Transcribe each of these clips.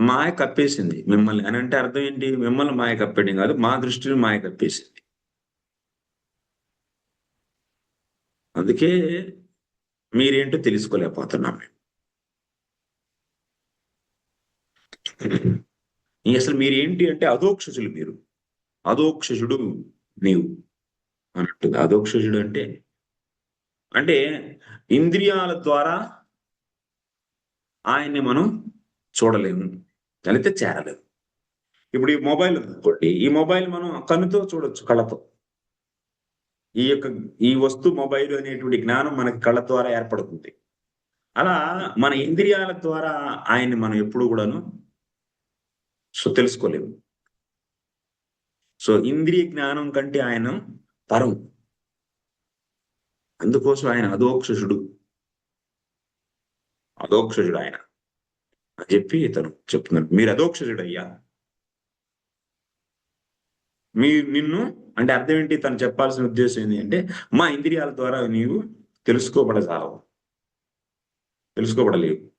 మాయ కప్పేసింది మిమ్మల్ని. అని అంటే అర్థం ఏంటి? మిమ్మల్ని మాయ కప్పేయడం కాదు మా దృష్టిని మాయ కప్పేసింది. అందుకే మీరేంటో తెలుసుకోలేకపోతున్నాం మేము. ఈ అసలు మీరేంటి అంటే అధోక్షసులు మీరు. అధోక్షసుడు నీవు అన్నట్టు అధోక్షసుడు అంటే అంటే ఇంద్రియాల ద్వారా ఆయన్ని మనం చూడలేము. అయితే చేరలేదు. ఇప్పుడు ఈ మొబైల్ అనుకోండి ఈ మొబైల్ మనం కన్నుతో చూడొచ్చు కళ్ళతో. ఈ యొక్క ఈ వస్తు మొబైల్ అనేటువంటి జ్ఞానం మనకి కళ్ళ ద్వారా ఏర్పడుతుంది. అలా మన ఇంద్రియాల ద్వారా ఆయన్ని మనం ఎప్పుడు కూడాను సో తెలుసుకోలేము. సో ఇంద్రియ జ్ఞానం కంటే ఆయన పరం అందుకోసం ఆయన అధోక్షుడు. అధోక్షుడు ఆయన. అని చెప్పి ఇతను చెప్తున్నాడు. మీరు అధోక్షుడు అయ్యా మీ నిన్ను అంటే అర్థం ఏంటి? తను చెప్పాల్సిన ఉద్దేశం ఏంటి అంటే మా ఇంద్రియాల ద్వారా నీవు తెలుసుకోబడజాలవు తెలుసుకోబడలేవు.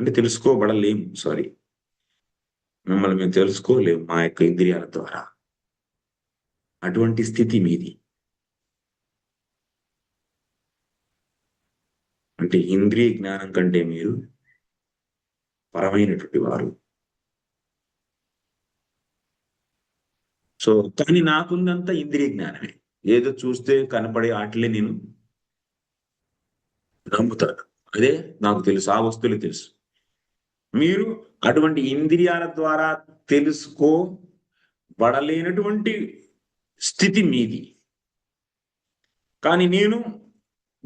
అంటే తెలుసుకోబడలేము సారీ మిమ్మల్ని మేము తెలుసుకోలేము మా యొక్క ఇంద్రియాల ద్వారా. అటువంటి స్థితి మీది. అంటే ఇంద్రియ జ్ఞానం కంటే మీరు పరమైనటువంటి వారు. సో కానీ నాకుందంతా ఇంద్రియ జ్ఞానమే. ఏదో చూస్తే కనపడే ఆటలే నేను నమ్ముతాను. అదే నాకు తెలుసు ఆ వస్తువులు తెలుసు. మీరు అటువంటి ఇంద్రియాల ద్వారా తెలుసుకోబడలేనటువంటి స్థితి మీది. కానీ నేను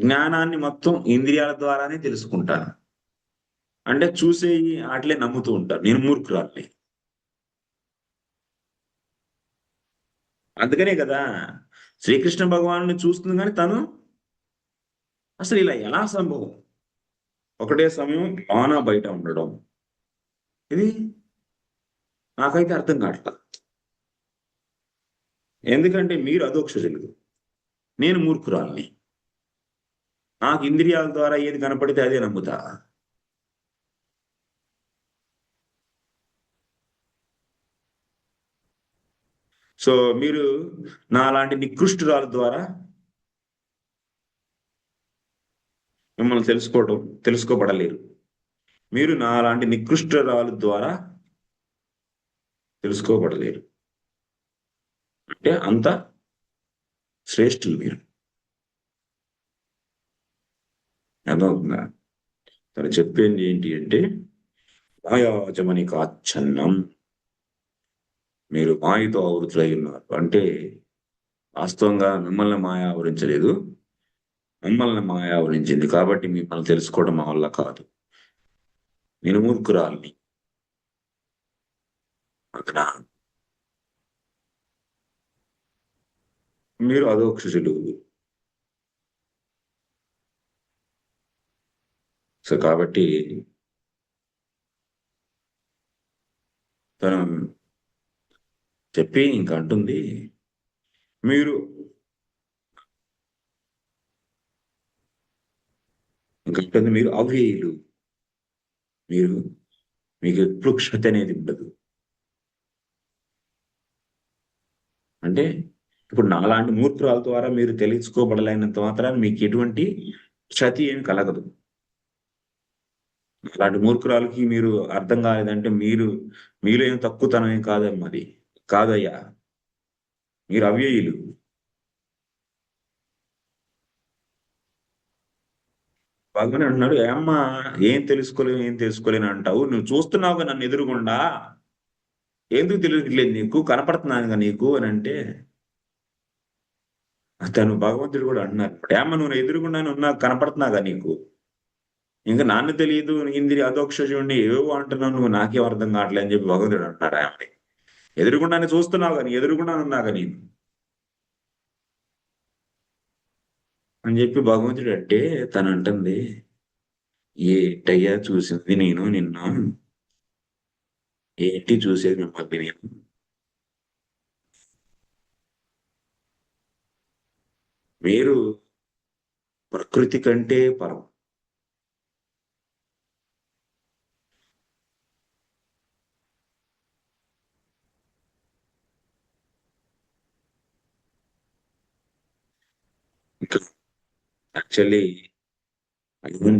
జ్ఞానాన్ని మొత్తం ఇంద్రియాల ద్వారానే తెలుసుకుంటాను. అంటే చూసే ఆటలే నమ్ముతూ ఉంటాను నేను మూర్ఖురాల్ని. అందుకనే కదా శ్రీకృష్ణ భగవాను చూస్తుంది కానీ తను అసలు ఇలా ఎలా సంభవం ఒకటే సమయం లోన బయట ఉండడం. ఇది నాకైతే అర్థం కావట్లా. ఎందుకంటే మీరు అధోక్షజులు నేను మూర్ఖురాల్ని. నాకు ఇంద్రియాల ద్వారా ఏది కనపడితే అదే నమ్ముతా. సో మీరు నా లాంటి నికృష్టురాల ద్వారా మిమ్మల్ని తెలుసుకోవడం తెలుసుకోబడలేరు. మీరు నా లాంటి నికృష్టురాలు ద్వారా తెలుసుకోబడలేరు. అంటే అంత శ్రేష్ఠులు మీరు. అర్థమవుతుందా తను చెప్పింది ఏంటి అంటే మాయాజమనికాచ్ఛన్నం మీరు మాయతో ఆవృతులై ఉన్నారు. అంటే వాస్తవంగా మిమ్మల్ని మాయ ఆవరించలేదు. మిమ్మల్ని మాయ ఆవరించింది. కాబట్టి మిమ్మల్ని తెలుసుకోవడం మా వల్ల కాదు. నేను మూర్ఖురాల్ని. అక్కడ? మీరు అధోక్షులు. సో కాబట్టి తను చెప్పి ఇంక అంటుంది. మీరు ఇంకంటుంది మీరు అవ్యయులు మీరు మీకు ఎప్పుడు క్షతి అనేది ఉండదు. అంటే ఇప్పుడు నాలాంటి మూర్ఖురాల ద్వారా మీరు తెలుసుకోబడలేనంత మాత్రాన మీకు ఎటువంటి క్షతి ఏమి కలగదు. అలాంటి మూర్ఖురాలకి మీరు అర్థం కాలేదంటే మీరు మీలో ఏం తక్కువతనం ఏం కాదమ్మా కాదయ్యా. మీరు అవ్యయులు. భగవాన్ అంటున్నాడు ఏమ్మా ఏం తెలుసుకోలేవు ఏం తెలుసుకోలేను అంటావు. నువ్వు చూస్తున్నావుగా నన్ను ఎదురుగుండా? ఎందుకు తెలియట్లేదు నీకు? కనపడుతున్నానుగా నీకు? అని అంటే తను భగవంతుడు కూడా అంటున్నారు ఏమ్మా నువ్వు ఎదురుగుండానే ఉన్నా కనపడుతున్నాగా నీకు? ఇంకా నాన్న తెలియదు ఇందిరి అదోక్ష చూడండి ఏవో అంటున్నావు నువ్వు నాకేం అర్థం కావట్లే అని చెప్పి భగవంతుడు అంటున్నాడు ఆమెని ఎదురుగుండానే చూస్తున్నావు కానీ ఎదురుగుండానే ఉన్నాగా నేను అని చెప్పి భగవంతుడు అంటే తను అంటుంది ఏటయ్యా చూసింది నేను నిన్న? ఏంటి చూసేది మిమ్మల్ని నేను? మీరు ప్రకృతి కంటే పరం. Actually, I don't